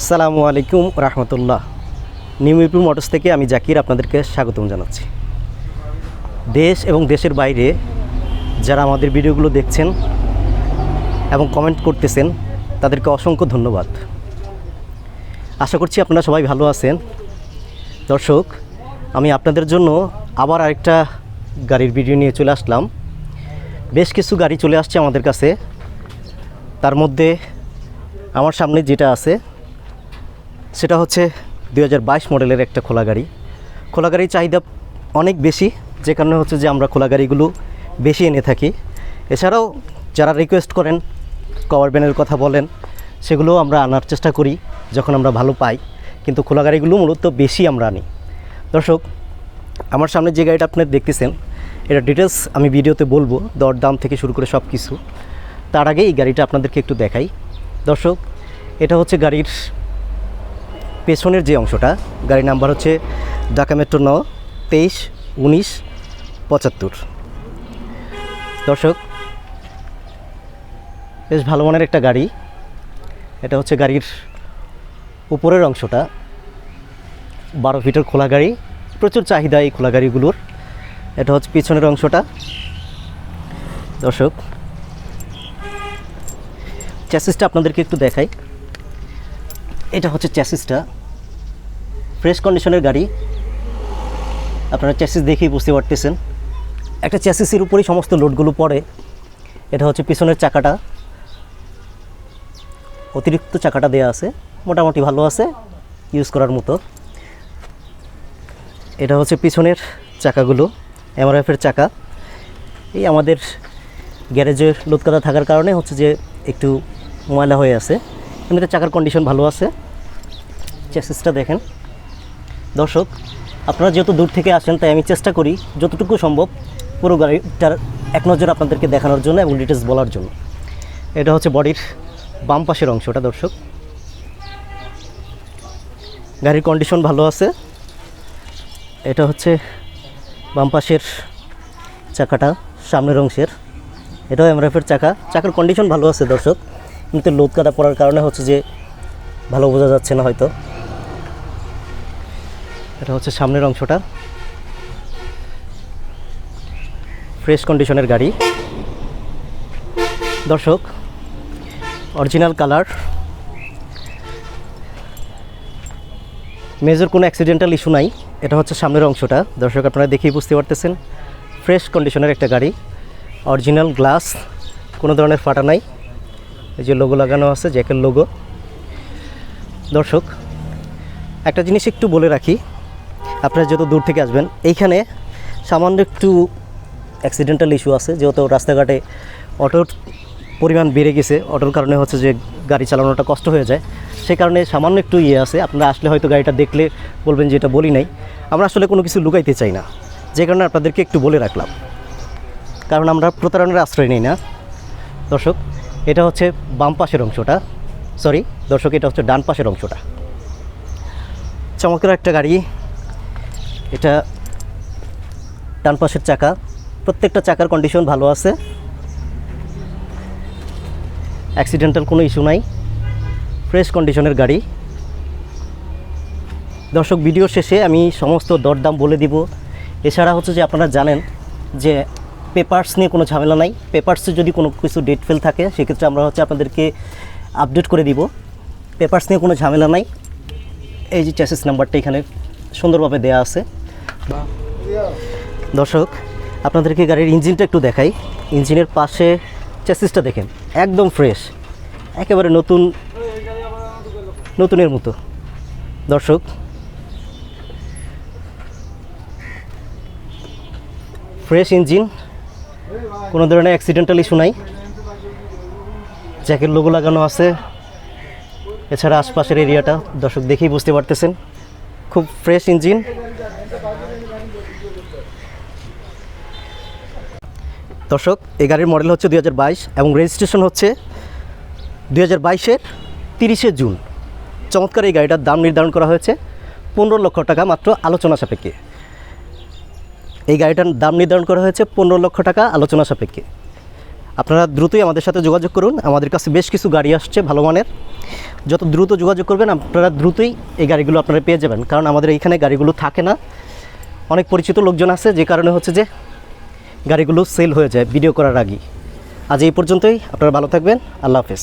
আসসালামু আলাইকুম রহমতুল্লাহ। New Mirpur motors থেকে আমি জাকির আপনাদেরকে স্বাগতম জানাচ্ছি। দেশ এবং দেশের বাইরে যারা আমাদের ভিডিওগুলো দেখছেন এবং কমেন্ট করতেছেন, তাদেরকে অসংখ্য ধন্যবাদ। আশা করছি আপনারা সবাই ভালো আছেন। দর্শক, আমি আপনাদের জন্য আবার আরেকটা গাড়ির ভিডিও নিয়ে চলে আসলাম। বেশ কিছু গাড়ি চলে আসছে আমাদের কাছে। তার মধ্যে আমার সামনে যেটা আছে সেটা হচ্ছে দু হাজার বাইশ মডেলের একটা খোলা গাড়ি। খোলা গাড়ির চাহিদা অনেক বেশি, যে কারণে হচ্ছে যে আমরা খোলা গাড়িগুলো বেশি এনে থাকি। এছাড়াও যারা রিকোয়েস্ট করেন কভার ব্যানের কথা বলেন সেগুলো আমরা আনার চেষ্টা করি যখন আমরা ভালো পাই। কিন্তু খোলা গাড়িগুলো মূলত বেশি আমরা আনি। দর্শক, আমার সামনে যে গাড়িটা আপনি দেখতেছেন এটা ডিটেলস আমি ভিডিওতে বলব দর দাম থেকে শুরু করে সব কিছু তার আগে এই গাড়িটা আপনাদেরকে একটু দেখাই। দর্শক, এটা হচ্ছে গাড়ির পেছনের যে অংশটা, গাড়ির নাম্বার হচ্ছে ঢাকা মেট্রো ন তেইশ, উনিশ, পঁচাত্তর। দর্শক, বেশ ভালো মানের একটা গাড়ি। এটা হচ্ছে গাড়ির উপরের অংশটা। বারো ফিটের খোলা গাড়ি, প্রচুর চাহিদা এই খোলা গাড়িগুলোর। এটা হচ্ছে পিছনের অংশটা। দর্শক চ্যাসিসটা আপনাদেরকে একটু দেখাই। এটা হচ্ছে চ্যাসিসটা ফ্রেশ কন্ডিশনের গাড়ি। আপনারা চ্যাসিস দেখেই বুঝতে পারতেছেন। একটা চ্যাসিসের উপরেই সমস্ত লোডগুলো পড়ে। এটা হচ্ছে পিছনের চাকাটা। অতিরিক্ত চাকাটা দেয়া আছে। মোটামুটি ভালো আছে। ইউজ করার মতো। এটা হচ্ছে পিছনের চাকাগুলো। এমআরএফের চাকা। এই আমাদের গ্যারেজের লোদকাদা থাকার কারণে হচ্ছে যে একটু ময়লা হয়ে আছে। এটা চাকার কন্ডিশন ভালো আছে। চেসিসটা দেখেন। দর্শক, আপনারা যেহেতু দূর থেকে আসেন, তাই আমি চেষ্টা করি যতটুকু সম্ভব পুরো গাড়িটার এক নজর আপনাদেরকে দেখানোর জন্য এবং ডিটেলস বলার জন্য। এটা হচ্ছে বডির বাম পাশের অংশটা, দর্শক। গাড়ির কন্ডিশন ভালো আছে। এটা হচ্ছে বাম পাশের চাকাটা, সামনের অংশের। এটাও এমরাফের চাকা। চাকার কন্ডিশন ভালো আছে, দর্শক। কিন্তু লোদ কাটা পড়ার কারণে হচ্ছে যে ভালো বোঝা যাচ্ছে না হয়তো। এটা হচ্ছে সামনের অংশটা। ফ্রেশ কন্ডিশনের গাড়ি। দর্শক অরিজিনাল কালার মেজর কোনো অ্যাক্সিডেন্টাল ইস্যু নাই। এটা হচ্ছে সামনের অংশটা। দর্শক, আপনারা দেখেই বুঝতে পারতেছেন। ফ্রেশ কন্ডিশনের একটা গাড়ি। অরিজিনাল গ্লাস কোনো ধরনের ফাটা নাই। এই যে লোগো লাগানো আছে জ্যাকের লোগো দর্শক, একটা জিনিস একটু বলে রাখি, আপনারা যত দূর থেকে আসবেন, এইখানে সামান্য একটু অ্যাক্সিডেন্টাল ইস্যু আছে, যেহেতু রাস্তাঘাটে অটোর পরিমাণ বেড়ে গেছে, অটোর কারণে হচ্ছে যে গাড়ি চালানোটা কষ্ট হয়ে যায়। সেই কারণে সামান্য একটু ইয়ে আছে, আপনারা আসলে হয়তো গাড়িটা দেখলে বলবেন যে এটা বলি নাই। আমরা আসলে কোনো কিছু লুকাইতে চাই না, যে কারণে আপনাদেরকে একটু বলে রাখলাম। কারণ আমরা প্রতারণার আশ্রয় নিই না। দর্শক এটা হচ্ছে বাম পাশের অংশটা। সরি দর্শক, এটা হচ্ছে ডান পাশের অংশটা। চমৎকার একটা গাড়ি। এটা ডান পাশের চাকা। প্রত্যেকটা চাকার কন্ডিশন ভালো আছে। অ্যাক্সিডেন্টাল কোনো ইস্যু নাই। ফ্রেশ কন্ডিশনের গাড়ি। দর্শক ভিডিও শেষে আমি সমস্ত দরদাম বলে দিব। এছাড়া হচ্ছে যে আপনারা জানেন যে পেপার্স নিয়ে কোনো ঝামেলা নাই। পেপার্সে যদি কোনো কিছু ডেট ফেল থাকে, সেক্ষেত্রে আমরা হচ্ছে আপনাদেরকে আপডেট করে দিব। পেপার্স নিয়ে কোনো ঝামেলা নাই। এই যে চ্যাসিস নাম্বারটা এখানে সুন্দরভাবে দেয়া আছে। দর্শক, আপনাদেরকে গাড়ির ইঞ্জিনটা একটু দেখাই। ইঞ্জিনের পাশে চ্যাসিসটা দেখেন, একদম ফ্রেশ একেবারে নতুন, নতুনের মতো। দর্শক ফ্রেশ ইঞ্জিন কোনো ধরনের অ্যাক্সিডেন্টাল ইস্যু নাই। জ্যাকের লোগো লাগানো আছে। এছাড়া আশপাশের এরিয়াটা দর্শক দেখেই বুঝতে পারতেছেন। খুব ফ্রেশ ইঞ্জিন দর্শক, এই গাড়ির মডেল হচ্ছে দু হাজার বাইশ এবং রেজিস্ট্রেশন হচ্ছে দুই হাজার বাইশের তিরিশে জুন। চমৎকার এই গাড়িটার দাম নির্ধারণ করা হয়েছে পনেরো লক্ষ টাকা মাত্র আলোচনা সাপেক্ষে। এই গাড়িটার দাম নির্ধারণ করা হয়েছে পনেরো লক্ষ টাকা আলোচনা সাপেক্ষে। আপনারা দ্রুতই আমাদের সাথে যোগাযোগ করুন। আমাদের কাছে বেশ কিছু গাড়ি আসছে ভালো মানের। যত দ্রুত যোগাযোগ করবেন, আপনারা দ্রুতই এই গাড়িগুলো আপনারা পেয়ে যাবেন। কারণ আমাদের এইখানে গাড়িগুলো থাকে না। অনেক পরিচিত লোকজন আছে, যে কারণে হচ্ছে যে গাড়িগুলো সেল হয়ে যায় ভিডিও করার আগেই। আজ এই পর্যন্তই। আপনারা ভালো থাকবেন। আল্লাহ হাফেজ।